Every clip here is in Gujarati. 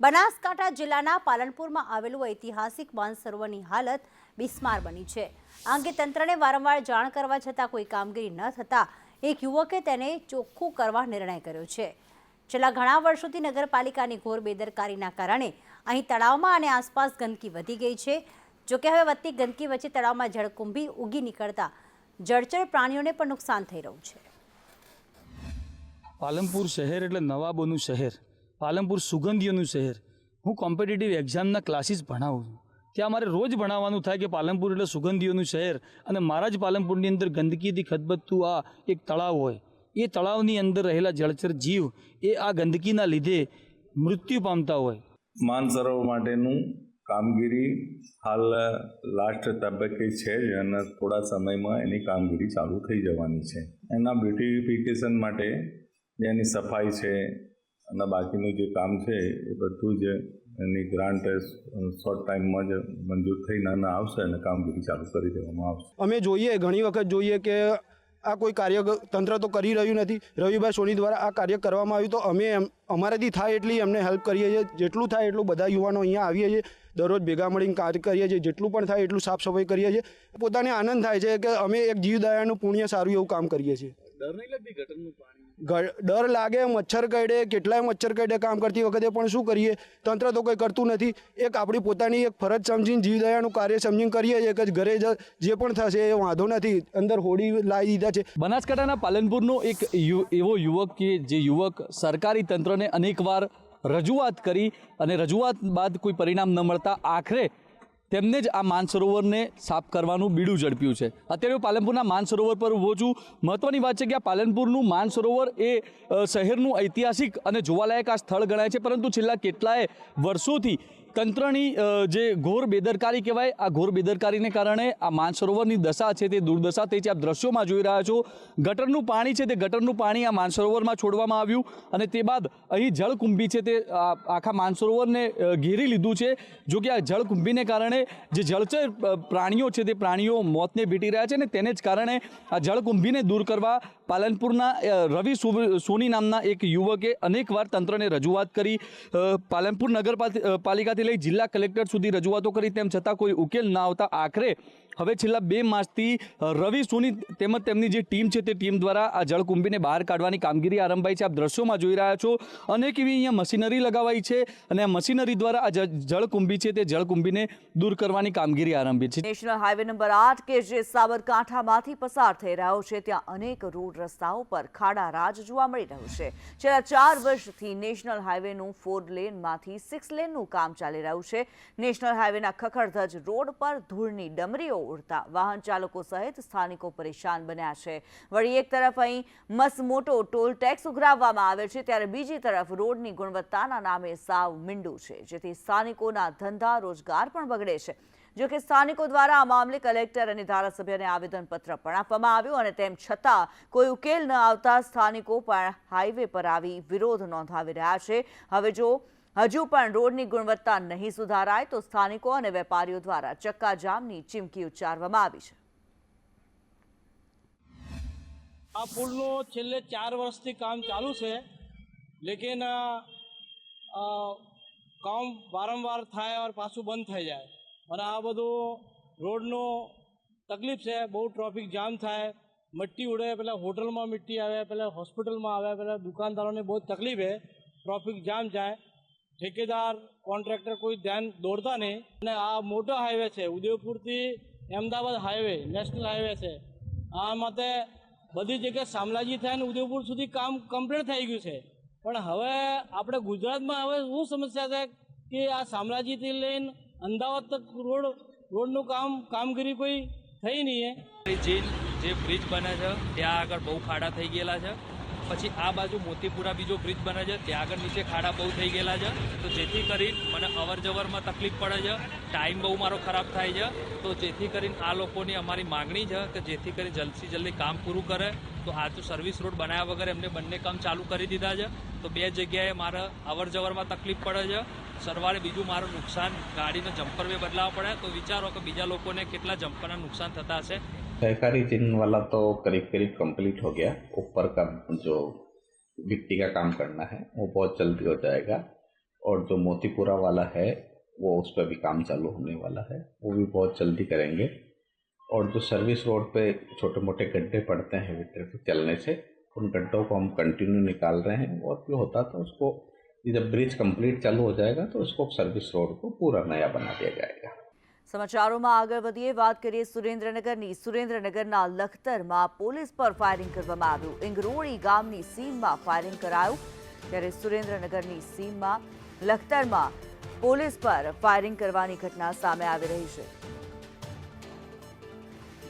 બનાસકાંઠા જિલ્લાના પાલનપુરમાં આવેલું ઐતિહાસિક માનસરોવરની હાલત બિસ્માર બની છે. આ અંગે તંત્રને વારંવાર જાણ કરવા છતાં કોઈ કામગીરી ન થતાં એક યુવકે તેને ચોખ્ખું કરવા નિર્ણય કર્યો છે. છેલ્લા ઘણા વર્ષોથી નગરપાલિકાની ઘોર બેદરકારીના કારણે અહીં તળાવમાં અને આસપાસ ગંદકી વધી ગઈ છે. જોકે હવે વધતી ગંદકી વચ્ચે તળાવમાં જળકુંભી ઉગી નીકળતા જળચર પ્રાણીઓને પણ નુકસાન થઈ રહ્યું છે. પાલનપુર શહેર એટલે નવાબોનું શહેર. પાલનપુર સુગંધીઓનું શહેર. હું કોમ્પિટિટિવ એક્ઝામના ક્લાસીસ ભણાવું છું. ત્યાં મારે રોજ ભણાવવાનું થાય કે પાલનપુર એટલે સુગંધીઓનું શહેર અને મારા જ પાલનપુરની અંદર ગંદકીથી ખદબદતું આ એક તળાવ હોય. એ તળાવની અંદર રહેલા જળચર જીવ એ આ ગંદકીના લીધે મૃત્યુ પામતા હોય. માનસરોવર માટેનું કામગીરી હાલ લાસ્ટ તબક્કે છે જ અને થોડા સમયમાં એની કામગીરી ચાલુ થઈ જવાની છે. એના બ્યુટિફિકેશન માટે જેની સફાઈ છે અને બાકીનું જે કામ છે એ બધું જ એની ગ્રાન્ટ શોર્ટ ટાઈમમાં જ મંજૂર થઈને અને આવશે અને કામગીરી ચાલુ કરી દેવામાં આવશે. અમે જોઈએ ઘણી વખત જોઈએ કે આ કોઈ કાર્ય તંત્ર તો કરી રહ્યું નથી. રવિભાઈ સોની દ્વારા આ કાર્ય કરવામાં આવ્યું તો અમે એમ અમારાથી થાય એટલી એમને હેલ્પ કરીએ છીએ. જેટલું થાય એટલું બધા યુવાનો અહીંયા આવીએ છીએ. દરરોજ ભેગા મળીને કાર્ય કરીએ છીએ. જેટલું પણ થાય એટલું સાફ સફાઈ કરીએ છીએ. પોતાને આનંદ થાય છે કે અમે એક જીવદયાનું પુણ્ય સારું એવું કામ કરીએ છીએ. ગ- ડર લાગે, મચ્છર કરડે, કેટલાય મચ્છર કરડે કામ કરતી વખતે પણ શું કરીએ? તંત્ર તો કંઈ કરતું નથી. એક આપણી પોતાની એક ફરજ સમજીને જીવદયાનું કાર્ય સમજીને કરીએ છીએ કે ઘરે જ પણ થશે એ વાંધો નથી. અંદર હોડી લાવી દીધા છે. બનાસકાંઠાના પાલનપુરનો એક એવો યુવક કે જે યુવક સરકારી તંત્રને અનેકવાર રજૂઆત કરી અને રજૂઆત બાદ કોઈ પરિણામ ન મળતા આખરે તેમને જ આ માનસરોવરને સાફ કરવાનું બીડું ઝડપ્યું છે. અત્યારે હું પાલનપુરના માનસરોવર પર ઊભો છું. મહત્ત્વની વાત છે કે આ પાલનપુરનું માનસરોવર એ શહેરનું ઐતિહાસિક અને જોવાલાયક આ સ્થળ ગણાય છે. પરંતુ છેલ્લા કેટલાય વર્ષોથી તંત્રની જે ઘોર બેદરકારી કહેવાય, આ ઘોર બેદરકારીને કારણે આ માનસરોવરની દશા છે તે દુર્દશા થઈ છે આપ દ્રશ્યોમાં જોઈ રહ્યા છો, ગટરનું પાણી છે તે ગટરનું પાણી આ માનસરોવરમાં છોડવામાં આવ્યું અને તે બાદ અહીં જળકુંભી છે તે આખા માનસરોવરને ઘેરી લીધું છે, જો કે આ જળકુંભીને કારણે જે જળચર પ્રાણીઓ છે તે પ્રાણીઓ મોતને ભેટી રહ્યા છે અને તેને જ કારણે આ જળકુંભીને દૂર કરવા પાલનપુરના રવિ સોની નામના એક યુવકે અનેકવાર તંત્રને રજૂઆત કરી. પાલનપુર નગરપાલિકાથી લઈ જિલ્લા કલેક્ટર સુધી રજૂઆતો કરી, તેમ છતાં કોઈ ઉકેલ ના આવતા આખરે હવે છેલ્લા બે માસથી રવિ સોની તેમજ તેમની જે ટીમ છે તે ટીમ દ્વારા આ જળકુંભીને બહાર કાઢવાની કામગીરી આરંભાઈ છે. આપ દ્રશ્યોમાં જોઈ રહ્યા છો, અનેક એવી અહીંયા મશીનરી લગાવાઈ છે અને આ મશીનરી દ્વારા આ જળકુંભી છે તે જળકુંભીને દૂર કરવાની કામગીરી આરંભી છે. નેશનલ હાઈવે નંબર આઠ કે જે સાબરકાંઠામાંથી પસાર થઈ રહ્યો છે, ત્યાં અનેક રોડ રસ્તાઓ પર ખાડા રાજ જોવા મળી રહ્યું છે. છેલ્લા ચાર વર્ષથી નેશનલ હાઈવેનું ફોર લેનમાંથી સિક્સ લેનનું કામ ચાલી રહ્યું છે. નેશનલ હાઈવેના ખખડધજ રોડ પર ધૂળની ડમરીઓ ઉડતા વાહન ચાલકો સહિત સ્થાનિકો પરેશાન બન્યા છે. વળી એક તરફ અહીં મસ મોટો ટોલ ટેક્સ ઉઘરાવવામાં આવે છે, ત્યારે બીજી તરફ રોડની ગુણવત્તાના નામે સાવ મીંડું છે, જેથી સ્થાનિકોના ધંધા રોજગાર પણ બગડે છે. જો કે સ્થાનિકો દ્વારા આ મામલે કલેક્ટર અને ધારાસભ્યને આવેદનપત્ર પણ આપવામાં આવ્યું અને તેમ છતાં કોઈ ઉકેલ ન આવતા સ્થાનિકો પણ હાઈવે પર આવી વિરોધ નોંધાવી રહ્યા છે. હવે જો હજુ પણ રોડની ગુણવત્તા નહીં સુધારાય તો સ્થાનિકો અને વેપારીઓ દ્વારા ચક્કાજામની ચીમકી ઉચ્ચારવામાં આવી છે. આ પુલનું છેલ્લે ચાર વર્ષથી કામ ચાલુ છે, લેકિન કામ વારંવાર થાય પાછું બંધ થઈ જાય. અને આ બધું રોડનું તકલીફ છે, બહુ ટ્રાફિક જામ થાય, મટ્ટી ઉડે પહેલાં હોટલમાં મિટ્ટી આવે પહેલાં હોસ્પિટલમાં આવે પહેલાં દુકાનદારોને બહુ તકલીફ છે ટ્રાફિક જામ જાય. ઠેકેદાર કોન્ટ્રાક્ટર કોઈ ધ્યાન દોડતા નહીં. અને આ મોટો હાઈવે છે ઉદયપુરથી અમદાવાદ હાઈવે નેશનલ હાઈવે છે. આ માટે બધી જગ્યાએ શામલાજી થાય ને ઉદયપુર સુધી કામ કમ્પ્લીટ થઈ ગયું છે. પણ હવે આપણે ગુજરાતમાં હવે શું સમસ્યા છે કે આ શામલાજીથી લઈને અમદાવાદ તક રોડ, રોડનું કામ, કામગીરી કોઈ થઈ નહીં જે જે બ્રિજ બને છે, ત્યાં આગળ બહુ ખાડા થઈ ગયેલા છે. પછી આ બાજુ મોતીપુરા બીજો બ્રિજ બને છે, ત્યાં આગળ નીચે ખાડા બહુ થઈ ગયેલા છે. તો જેથી કરીને મને અવર જવરમાં તકલીફ પડે છે ટાઈમ બહુ મારો ખરાબ થાય છે. તો જેથી કરીને આ લોકોની અમારી માગણી છે કે જેથી કરીને જલ્દીથી જલ્દી કામ પૂરું કરે. તો આ તો સર્વિસ રોડ બનાવ્યા વગર એમને બંને કામ ચાલુ કરી દીધા છે. તો બે જગ્યાએ મારે અવર જવરમાં તકલીફ પડે છે. સરવાળે બીજું મારું નુકસાન ગાડીનો જમ્પર બી બદલાવવા પડે તો વિચારો કે બીજા લોકોને કેટલા જમ્પરના नुकसान થતા હશે सहकारी जिन वाला तो करीब करीब कंप्लीट हो गया ऊपर का जो गिट्टी का काम करना है वो बहुत जल्दी हो जाएगा और जो मोतीपुरा वाला है वो उस पर भी काम चालू होने वाला है वो भी बहुत जल्दी करेंगे और जो सर्विस रोड पे छोटे मोटे गड्ढे पड़ते हैं हेवी ट्रैफिक चलने से उन गड्ढों को हम कंटिन्यू निकाल रहे हैं और जो होता था उसको जब ब्रिज कंप्लीट चालू हो जाएगा तो उसको सर्विस रोड को पूरा नया बना दिया जाएगा સમાચારોમાં આગળ વધીએ વાત કરીએ સુરેન્દ્રનગરની સુરેન્દ્રનગરના લખતરમાં પોલીસ પર ફાયરિંગ કરવામાં આવ્યું ઇંગરોળી ગામની સીમમાં ફાયરિંગ કરાયું ત્યારે સુરેન્દ્રનગરની સીમમાં લખતરમાં પોલીસ પર ફાયરિંગ કરવાની ઘટના સામે આવી રહી છે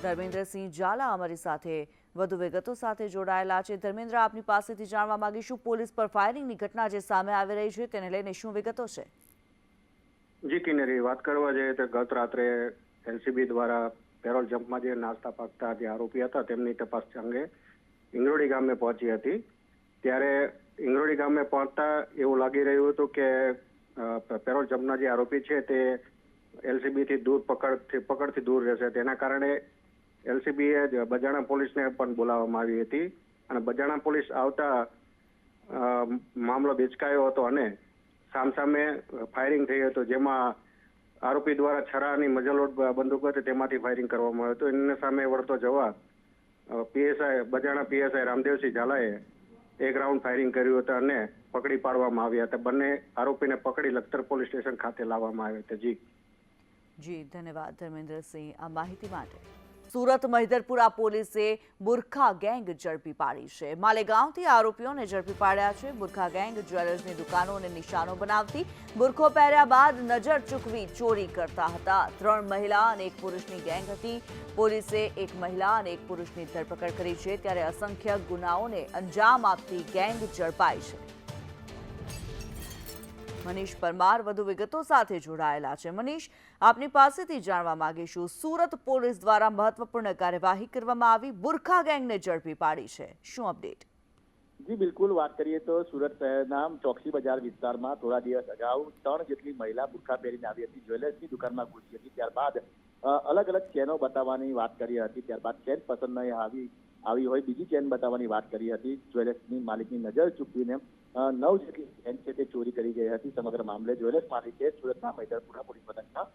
ધર્મેન્દ્રસિંહ ઝાલા અમારી સાથે વધુ વિગતો સાથે જોડાયેલા છે. ધર્મેન્દ્ર, આપની પાસેથી જાણવા માંગીશું, પોલીસ પર ફાયરિંગની ઘટના જે સામે આવી રહી છે, તેને લઈને શું વિગતો છે? જી કિનેરી વાત કરવા જઈએ તો ગત રાત્રે એલસીબી દ્વારા પેરોલ જમ્પમાં જે નાસ્તા પાકતા જે આરોપી હતા, તેમની તપાસ અંગે ઇંગરોડી ગામે પહોંચી હતી. ત્યારે ઇંગરોડી ગામે પહોંચતા એવું લાગી રહ્યું હતું કે પેરોલ જમ્પના જે આરોપી છે, તે એલસીબી થી દૂર પકડથી પકડથી દૂર રહેશે. તેના કારણે એલસીબીએ જ બજાણા પોલીસને પણ બોલાવવામાં આવી હતી અને બજાણા પોલીસ આવતા મામલો બેચકાયો હતો અને સામસામે ફાયરિંગ થઈ હતું, જેમાં આરોપી દ્વારા છરાની મજલોટ બંદૂક હતી, તેમાંથી ફાયરિંગ કરવામાં આવ્યું હતું. એમને સામે વળતો જવા પીએસઆઈ, બજાણા પીએસઆઈ રામદેવસિંહ ઝાલાએ એક રાઉન્ડ ફાયરિંગ કર્યું હતું અને પકડી પાડવામાં આવ્યા હતા. બંને આરોપીને પકડી લખતર પોલીસ સ્ટેશન ખાતે લાવવામાં આવ્યા હતા. જી. જી, ધન્યવાદ ધર્મેન્દ્રસિંહ આ માહિતી માટે. સુરત મહિધરપુરા પોલીસે બુરખા ગેંગ ઝડપી પાડી છે. માલેગાંવથી આરોપીઓને ઝડપી પાડ્યા છે. બુરખા ગેંગ જ્વેલર્સની દુકાનો અને નિશાનો બનાવતી બુરખો પહેર્યા બાદ નજર ચૂકવી ચોરી કરતા હતા. ત્રણ મહિલા અને એક પુરુષની ગેંગ હતી. પોલીસે એક મહિલા અને એક પુરુષની ધરપકડ કરી છે. ત્યારે અસંખ્ય ગુનાઓને અંજામ આપતી ગેંગ ઝડપાઈ છે. મનીષ પરમાર વધુ વિગતો સાથે જોડાયેલા છે. મનીષ, આપની પાસેથી જાણવા માંગીશું, સુરત પોલીસ દ્વારા મહત્વપૂર્ણ કાર્યવાહી કરવામાં આવી, બુરખા ગેંગને ઝડપી પાડી છે. શું અપડેટ? જી, બિલકુલ વાત કરીએ તો સુરત શહેરના ચોકસી બજાર વિસ્તારમાં થોડા દિવસ અગાઉ ત્રણ જેટલી મહિલા બુરખા પહેરીને આવી હતી, જ્વેલર્સની દુકાનમાં ઘૂસી હતી. ત્યારબાદ અલગ અલગ ચેનો બતાવવાની વાત કરી હતી. ત્યારબાદ ચેન પસંદ નહીં આવી આવી હોય, બીજી ચેન બતાવવાની વાત કરી હતી. જ્વેલર્સની માલિકની નજર ચૂકવીને નવ જેટલી વેન છે તે ચોરી કરી ગઈ હતી, સમગ્ર મામલે જ્વેલર્સ માલિકે સુરતના મૈદરપુરા પોલીસ મથકમાં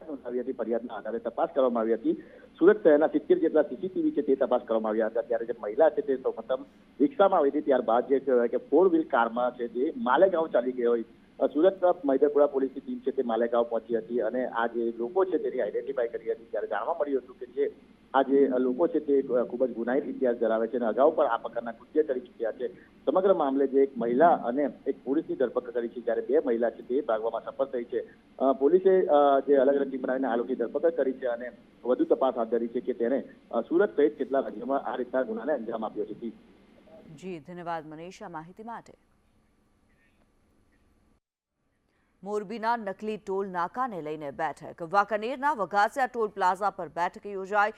નોંધાવી હતી ફરિયાદના આધારે તપાસ કરવામાં આવી હતી. સુરત શહેરના સિત્તેર જેટલા સીસીટીવી છે તે તપાસ કરવામાં આવ્યા હતા. ત્યારે જે મહિલા છે તે સૌપ્રથમ રિક્ષામાં આવી હતી. ત્યારબાદ જે કે ફોર વ્હીલ કારમાં છે જે માલેગાંવ ચાલી ગઈ હોય. સુરત મૈદરપુરા પોલીસની ટીમ છે તે માલેગાંવ પહોંચી હતી અને આ જે લોકો છે તેની આઈડેન્ટિફાઈ કરી હતી. ત્યારે જાણવા મળ્યું હતું કે જે આ જે લોકો છે તે ખૂબ જ ગુનાહિત ઇતિહાસ ધરાવે છે અને અગાઉ પણ આ પ્રકારના કૃત્ય કરી ચૂક્યા છે. સમગ્ર મામલે જે એક મહિલા અને એક પુરુષની ધરપકડ કરી છે, જ્યારે બે મહિલા છે તે ભાગવામાં સફળ થઈ છે. પોલીસે જે અલગ અલગ ટીમ બનાવીને આ લોકોની ધરપકડ કરી છે અને વધુ તપાસ હાથ ધરી છે કે તેને સુરત સહિત કેટલા રાજ્યોમાં આ રીતના ગુનાને અંજામ આપ્યો છે. જી. ધન્યવાદ મનીષ. આ માહિતી માટે મોરબીના નકલી ટોલ નાકાને લઈને બેઠક. વાંકાનેરના વઘાસિયા ટોલ પ્લાઝા પર બેઠક યોજાઈ.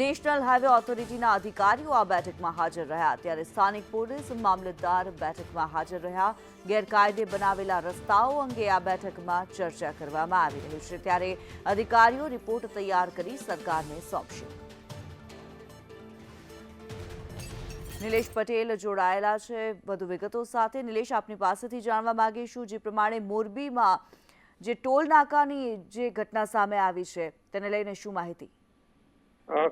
નેશનલ હાઈવે ઓથોરિટીના અધિકારીઓ આ બેઠકમાં હાજર રહ્યા. ત્યારે સ્થાનિક પોલીસ મામલતદાર બેઠકમાં હાજર રહ્યા. ગેરકાયદે બનાવેલા રસ્તાઓ અંગે આ બેઠકમાં ચર્ચા કરવામાં આવી રહી છે. ત્યારે અધિકારીઓ રિપોર્ટ તૈયાર કરી સરકારને સોંપશે. નિલેશ પટેલ જોડાયેલા છે. વધુ વિગતો સાથે નિલેશ, આપની પાસેથી જાણવા માંગીશું જે પ્રમાણે મોરબીમાં જે ટોલ નાકાની જે ઘટના સામે આવી છે, તેને લઈને શું માહિતી?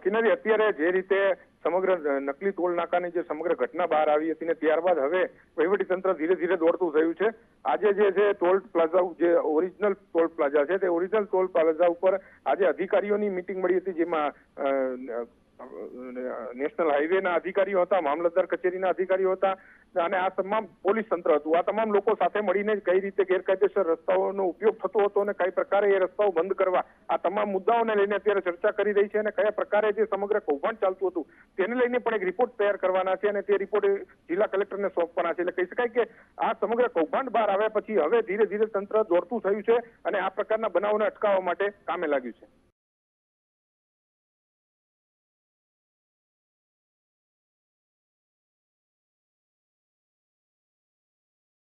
કિનારી, અત્યારે જે રીતે સમગ્ર નકલી ટોલ નાકાની જે સમગ્ર ઘટના બહાર આવી હતી ને ત્યારબાદ હવે વહીવટી તંત્ર ધીરે ધીરે દોડતું થયું છે. આજે જે છે, ટોલ પ્લાઝા જે ઓરિજિનલ ટોલ પ્લાઝા છે તે ઓરિજિનલ ટોલ પ્લાઝા ઉપર આજે અધિકારીઓની મિટિંગ મળી હતી જેમાં નેશનલ હાઈવેના અધિકારીઓ હતા, મામલતદાર કચેરીના અધિકારીઓ હતા, અને આ તમામ પોલીસ તંત્ર હતું. આ તમામ લોકો સાથે મળીને કઈ રીતે ગેરકાયદેસર રસ્તાઓનો ઉપયોગ થતો હતો અને કઈ પ્રકારે એ રસ્તાઓ બંધ કરવા, આ તમામ મુદ્દાઓને લઈને અત્યારે ચર્ચા કરી રહી છે અને કયા પ્રકારે જે સમગ્ર કૌભાંડ ચાલતું હતું, તેને લઈને પણ એક રિપોર્ટ તૈયાર કરવાના છે અને તે રિપોર્ટ જિલ્લા કલેક્ટરને સોંપવાના છે. એટલે કહી શકાય કે આ સમગ્ર કૌભાંડ બહાર આવ્યા પછી હવે ધીરે ધીરે તંત્ર દોડતું થયું છે અને આ પ્રકારના બનાવોને અટકાવવા માટે કામે લાગ્યું છે.